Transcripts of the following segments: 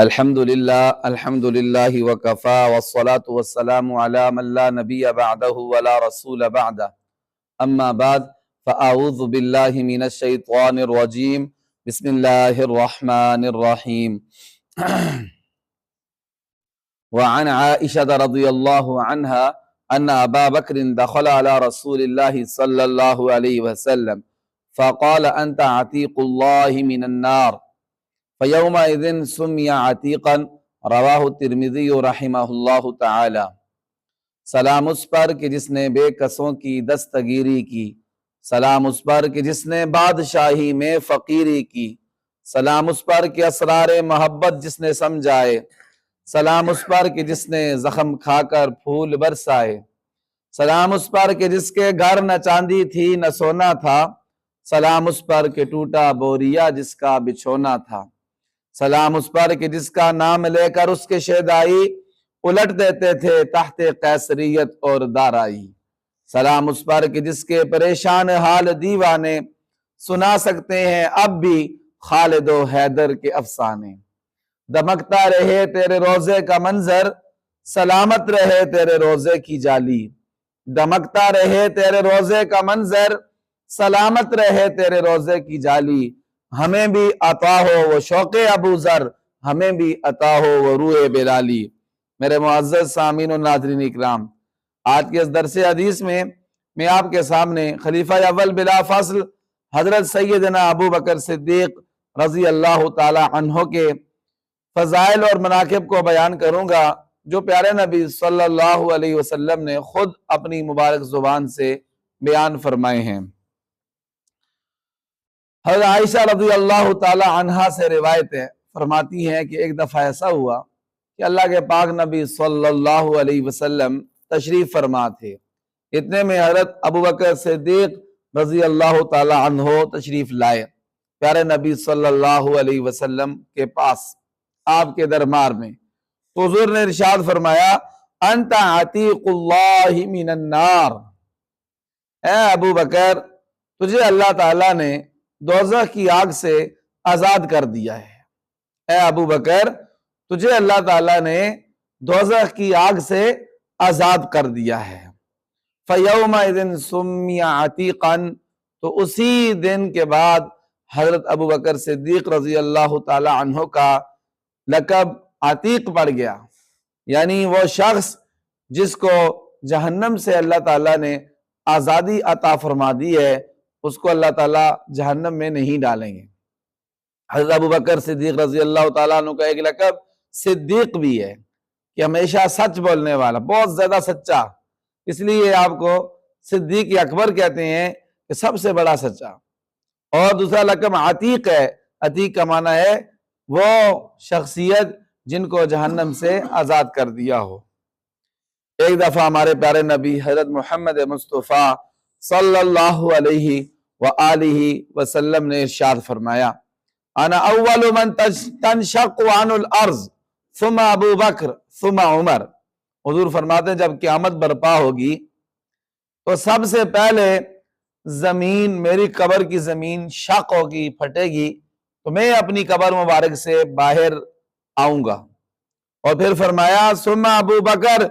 الحمد لله الحمد لله وكفى والصلاة والسلام على من لا نبي بعده ولا رسول بعده أما بعد فأعوذ بالله من الشيطان الرجيم بسم الله الرحمن الرحيم وعن عائشة رضي الله عنها أن أبا بكر دخل على رسول الله صلى الله عليه وسلم فقال أنت عتيق الله من النار فيومئذ سمي عتيقا رواہ ترمذی رحمہ اللہ تعالی سلام اس پر کہ جس نے بے کسوں کی دستگیری کی۔ سلام اس پر کہ جس نے بادشاہی میں فقیری کی۔ سلام اس پر کہ اسرار محبت جس نے سمجھائے۔ سلام اس پر کہ جس نے زخم کھا کر پھول برسائے۔ سلام اس پر کہ جس کے گھر نہ چاندی تھی نہ سونا تھا۔ سلام اس پر کہ ٹوٹا بوریا جس کا بچھونا تھا۔ سلام اس پر کہ جس کا نام لے کر اس کے شیدائی الٹ دیتے تھے تحت قیسریت اور دارائی۔ سلام اس پر کہ جس کے پریشان حال دیوانے سنا سکتے ہیں، اب بھی خالد و حیدر کے افسانے۔ دمکتا رہے تیرے روزے کا منظر، سلامت رہے تیرے روزے کی جالی۔ دمکتا رہے تیرے روزے کا منظر، سلامت رہے تیرے روزے کی جالی۔ ہمیں بھی عطا ہو وہ شوق ابو ذر، ہمیں بھی عطا ہو وہ روح بلالی۔ میرے معزز سامین و ناظرین اکرام، آج کے اس درس حدیث میں میں آپ کے سامنے خلیفہ اول بلا فصل حضرت سیدنا ابو بکر صدیق رضی اللہ تعالی عنہ کے فضائل اور مناقب کو بیان کروں گا، جو پیارے نبی صلی اللہ علیہ وسلم نے خود اپنی مبارک زبان سے بیان فرمائے ہیں۔ حضرت عائشہ رضی اللہ تعالی عنہ سے روایتیں فرماتی ہیں کہ ایک دفعہ ایسا ہوا کہ اللہ کے پاک نبی صلی اللہ علیہ وسلم تشریف فرما تھے۔ اتنے میں حضرت ابو بکر صدیق رضی اللہ تعالی عنہ تشریف لائے۔ پیارے نبی صلی اللہ علیہ وسلم کے پاس، آپ کے دربار میں۔ تو حضور نے ارشاد فرمایا، انت عتیق اللہ من النار۔ اے ابو بکر، تجھے اللہ تعالیٰ نے دوزخ کی آگ سے آزاد کر دیا ہے۔ اے ابو بکر، تجھے اللہ تعالیٰ نے دوزخ کی آگ سے آزاد کر دیا ہے۔ فیوم دن سمیا عتیقن تو اسی دن کے بعد حضرت ابو بکر صدیق رضی اللہ تعالی عنہ کا لقب عتیق پڑ گیا۔ یعنی وہ شخص جس کو جہنم سے اللہ تعالیٰ نے آزادی عطا فرما دی ہے اس کو اللہ تعالیٰ جہنم میں نہیں ڈالیں گے۔ حضرت ابو بکر صدیق رضی اللہ تعالیٰ عنہ کا ایک لقب صدیق بھی ہے کہ ہمیشہ سچ بولنے والا، بہت زیادہ سچا۔ اس لیے آپ کو صدیق اکبر کہتے ہیں کہ سب سے بڑا سچا۔ اور دوسرا لقب عتیق ہے۔ عتیق کا معنی ہے وہ شخصیت جن کو جہنم سے آزاد کر دیا ہو۔ ایک دفعہ ہمارے پیارے نبی حضرت محمد مصطفیٰ صلی اللہ علیہ وآلہ وسلم نے ارشاد فرمایا، انا اول من تنشق عن الارض، ثم ابو بکر، ثم عمر. حضور فرماتے ہیں، جب قیامت برپا ہوگی، تو سب سے پہلے زمین، میری قبر کی زمین شق ہوگی، پھٹے گی، تو میں اپنی قبر مبارک سے باہر آؤں گا۔ اور پھر فرمایا، ثم ابو بکر،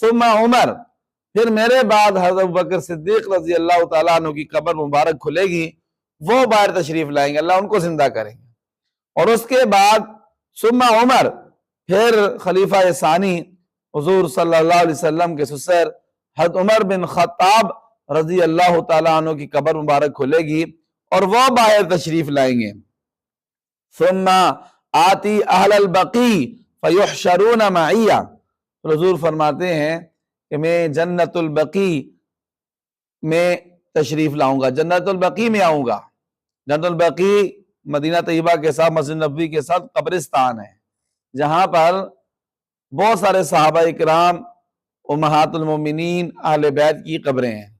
ثم عمر. پھر میرے بعد حضرت بکر صدیق رضی اللہ تعالیٰ عنہ کی قبر مبارک کھلے گی، وہ باہر تشریف لائیں گے، اللہ ان کو زندہ کریں گے۔ اور اس کے بعد ثم عمر، پھر خلیفہ ثانی حضور صلی اللہ علیہ وسلم کے سسر حضرت عمر بن خطاب رضی اللہ تعالیٰ عنہ کی قبر مبارک کھلے گی اور وہ باہر تشریف لائیں گے۔ ثم آتی اہل البقی فیحشرون معیہ۔ حضور فرماتے ہیں کہ میں جنت البقی میں تشریف لاؤں گا جنت البقی میں آؤں گا۔ جنت البقی مدینہ طیبہ کے ساتھ، مسجد نبوی کے ساتھ قبرستان ہے، جہاں پر بہت سارے صحابہ اکرام، امہات المومنین، اہل بیت کی قبریں ہیں۔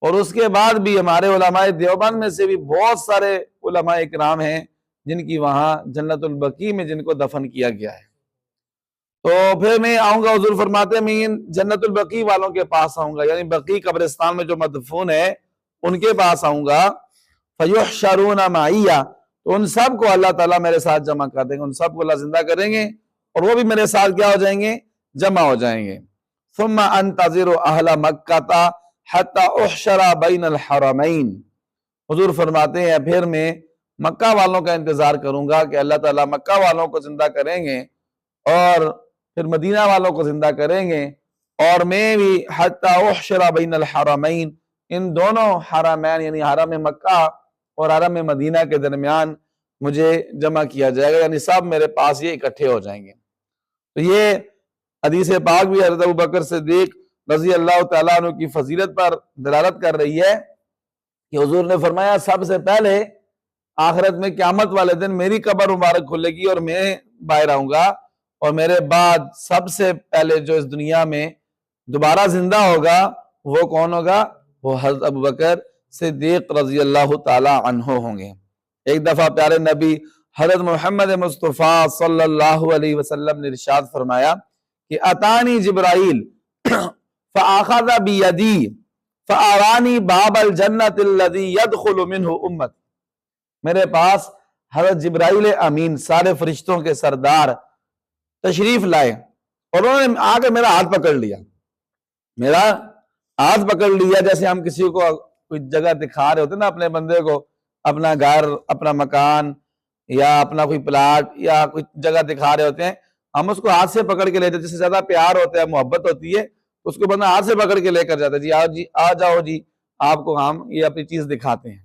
اور اس کے بعد بھی ہمارے علماء دیوبند میں سے بھی بہت سارے علماء اکرام ہیں، جن کی وہاں جنت البقی میں جن کو دفن کیا گیا ہے۔ تو پھر میں آؤں گا، حضور فرماتے میں جنت البقی والوں کے پاس آؤں گا یعنی بقی قبرستان میں جو مدفون ہے ان کے پاس آؤں گا۔ فیحشرون معیہ، تو ان سب کو اللہ تعالیٰ میرے ساتھ جمع کر دیں گے، ان سب کو اللہ زندہ کریں گے اور وہ بھی میرے ساتھ کیا ہو جائیں گے؟ جمع ہو جائیں گے۔ ثم انتظر اہل مکہ تا حتی احشر بین الحرمین۔ حضور فرماتے ہیں، پھر میں مکہ والوں کا انتظار کروں گا کہ اللہ تعالیٰ مکہ والوں کو زندہ کریں گے اور پھر مدینہ والوں کو زندہ کریں گے اور میں بھی حتی احشر بین الحرمین، ان دونوں حرمین یعنی حرم مکہ اور حرم مدینہ کے درمیان مجھے جمع کیا جائے گا یعنی سب میرے پاس یہ اکٹھے ہو جائیں گے۔ تو یہ حدیث پاک بھی حضرت بکر صدیق رضی اللہ تعالیٰ عنہ کی فضیلت پر دلالت کر رہی ہے کہ حضور نے فرمایا، سب سے پہلے آخرت میں قیامت والے دن میری قبر مبارک کھلے گی اور میں باہر آؤں گا۔ اور میرے بعد سب سے پہلے جو اس دنیا میں دوبارہ زندہ ہوگا، وہ کون ہوگا؟ وہ حضرت ابو بکر صدیق رضی اللہ تعالی عنہ ہوں گے۔ ایک دفعہ پیارے نبی حضرت محمد مصطفیٰ صلی اللہ علیہ وسلم نے ارشاد فرمایا کہ اتانی جبرائیل فآخذ بیدی فآرانی باب الجنت الذي يدخل منه امت۔ میرے پاس حضرت جبرائیل امین، سارے فرشتوں کے سردار تشریف لائے اور انہوں نے آ کے میرا ہاتھ پکڑ لیا۔ میرا ہاتھ پکڑ لیا، جیسے ہم کسی کو کوئی جگہ دکھا رہے ہوتے نا اپنے بندے کو، اپنا گھر، اپنا مکان یا اپنا کوئی پلاٹ یا کوئی جگہ دکھا رہے ہوتے ہیں، ہم اس کو ہاتھ سے پکڑ کے لیتے جس سے زیادہ پیار ہوتا ہے، محبت ہوتی ہے، اس کو بندہ ہاتھ سے پکڑ کے لے کر جاتا ہے۔ جی آؤ جی آ جاؤ جی آپ کو ہم یہ اپنی چیز دکھاتے ہیں۔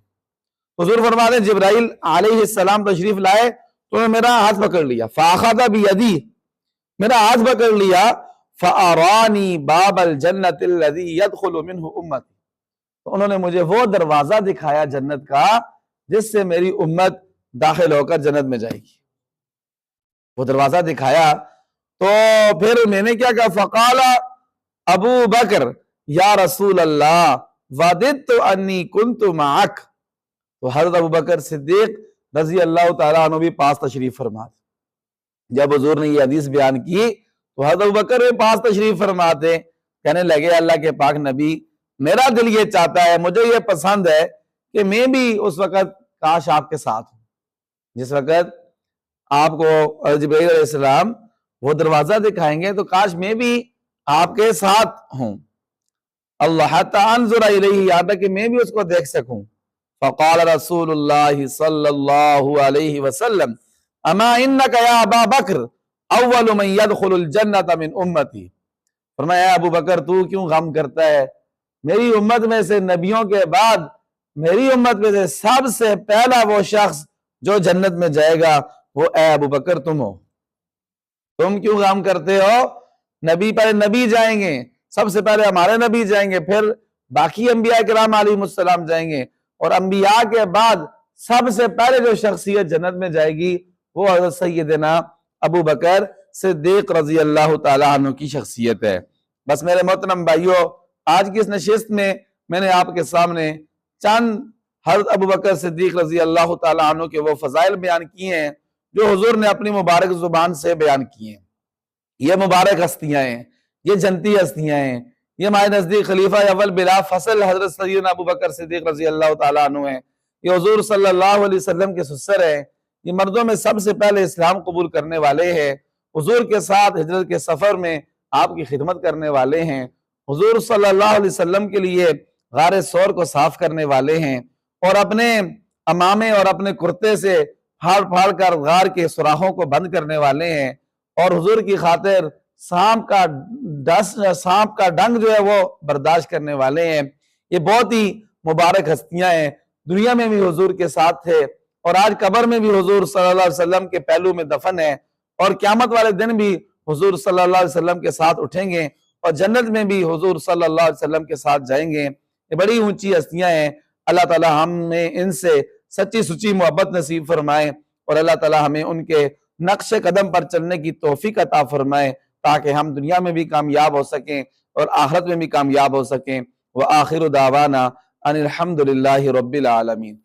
حضور فرما دیں جبرائیل علیہ السلام تشریف لائے تو میرا ہاتھ پکڑ لیا۔ فاخذ بیدی میرا ہاتھ پکڑ لیا فارانی باب الجنت يدخل منه امتی تو انہوں نے مجھے وہ دروازہ دکھایا جنت کا، جس سے میری امت داخل ہو کر جنت میں جائے گی۔ وہ دروازہ دکھایا، تو پھر میں نے کیا کہا، فقال ابو بکر، یا رسول اللہ، وددت انی کنت معک تو حضرت ابو بکر صدیق رضی اللہ تعالیٰ عنہ بھی پاس تشریف فرما جب حضور نے یہ حدیث بیان کی تو حضرت بکر پاس تشریف فرماتے کہنے لگے، اللہ کے پاک نبی، میرا دل یہ چاہتا ہے، مجھے یہ پسند ہے کہ میں بھی اس وقت کاش آپ کے ساتھ ہوں۔ جس وقت آپ کو جبریل علیہ السلام وہ دروازہ دکھائیں گے تو کاش میں بھی آپ کے ساتھ ہوں۔ اللہ تنظر الیہ، یاد کہ میں بھی اس کو دیکھ سکوں۔ فقال رسول اللہ صلی اللہ علیہ وسلم اما انک یا ابا بکر اول من يدخل الجنت من امتی۔ فرمایا ابو بکر، تو کیوں غم کرتا ہے؟ میری امت میں سے نبیوں کے بعد، میری امت میں سے سب سے پہلا وہ شخص جو جنت میں جائے گا، وہ اے ابو بکر، تم ہو۔ تم کیوں غم کرتے ہو؟ نبی پہلے نبی جائیں گے، سب سے پہلے ہمارے نبی جائیں گے، پھر باقی انبیاء کرام علیہ السلام جائیں گے۔ اور انبیاء کے بعد سب سے پہلے جو شخصیت جنت میں جائے گی وہ حضرت سیدنا ابو بکر صدیق رضی اللہ تعالیٰ عنہ کی شخصیت ہے۔ بس میرے محترم بھائیوں آج کی اس نشست میں میں نے آپ کے سامنے چند حضرت ابو بکر صدیق رضی اللہ تعالیٰ عنہ کے وہ فضائل بیان کیے ہیں جو حضور نے اپنی مبارک زبان سے بیان کیے ہیں۔ یہ مبارک ہستیاں ہیں، یہ جنتی ہستیاں ہیں، یہ ہمارے نزدیک خلیفہ اول بلا فصل حضرت سیدنا ابو بکر صدیق رضی اللہ تعالیٰ عنہ ہیں۔ یہ حضور صلی اللہ علیہ وسلم کے سسر ہیں۔ یہ مردوں میں سب سے پہلے اسلام قبول کرنے والے ہیں۔ حضور کے ساتھ ہجرت کے سفر میں آپ کی خدمت کرنے والے ہیں۔ حضور صلی اللہ علیہ وسلم کے لیے غار سور کو صاف کرنے والے ہیں اور اپنے امامے اور اپنے کرتے سے پھاڑ پھاڑ کر غار کے سراخوں کو بند کرنے والے ہیں۔ اور حضور کی خاطر سانپ کا ڈس، سانپ کا ڈنگ جو ہے وہ برداشت کرنے والے ہیں۔ یہ بہت ہی مبارک ہستیاں ہیں۔ دنیا میں بھی حضور کے ساتھ تھے۔ اور آج قبر میں بھی حضور صلی اللہ علیہ وسلم کے پہلو میں دفن ہے اور قیامت والے دن بھی حضور صلی اللہ علیہ وسلم کے ساتھ اٹھیں گے اور جنت میں بھی حضور صلی اللہ علیہ وسلم کے ساتھ جائیں گے۔ یہ بڑی اونچی ہستیاں ہیں۔ اللہ تعالی ہمیں ان سے سچی سچی محبت نصیب فرمائے اور اللہ تعالی ہمیں ان کے نقش قدم پر چلنے کی توفیق عطا فرمائے تاکہ ہم دنیا میں بھی کامیاب ہو سکیں اور آخرت میں بھی کامیاب ہو سکیں۔ وہ آخر دعوانا ان الحمد للہ رب العالمین۔